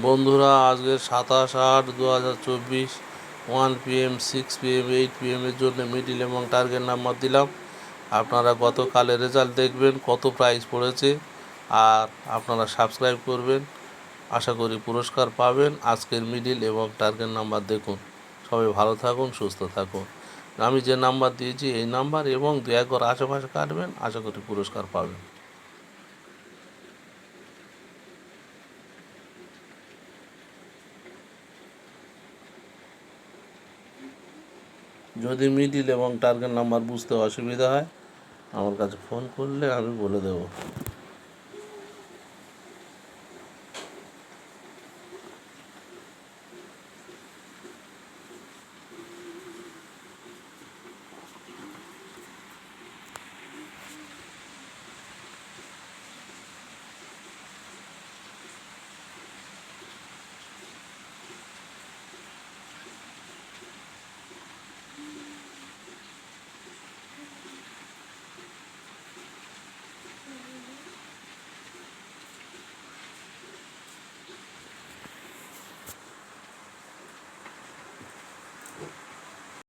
বন্ধুরা, আজকে সাতাশ আট দু হাজার চব্বিশ one PM six PM eight পিএমের জন্য মিডিল এবং টার্গেট নাম্বার দিলাম। আপনারা গতকালের রেজাল্ট দেখবেন, কত প্রাইস পড়েছে আর আপনারা সাবস্ক্রাইব করবেন। আশা করি পুরস্কার পাবেন। আজকের মিডিল এবং টার্গেট নাম্বার দেখুন। সবাই ভালো থাকুন, সুস্থ থাকুন। আমি যে নাম্বার দিয়েছি, এই নাম্বার এবং দু একবার আশেপাশে কাটবেন। আশা করি পুরস্কার পাবেন। যদি মিডিল এবং টার্গেট নাম্বার বুঝতে অসুবিধা হয়, আমার কাছে ফোন করলে আমি বলে দেবো।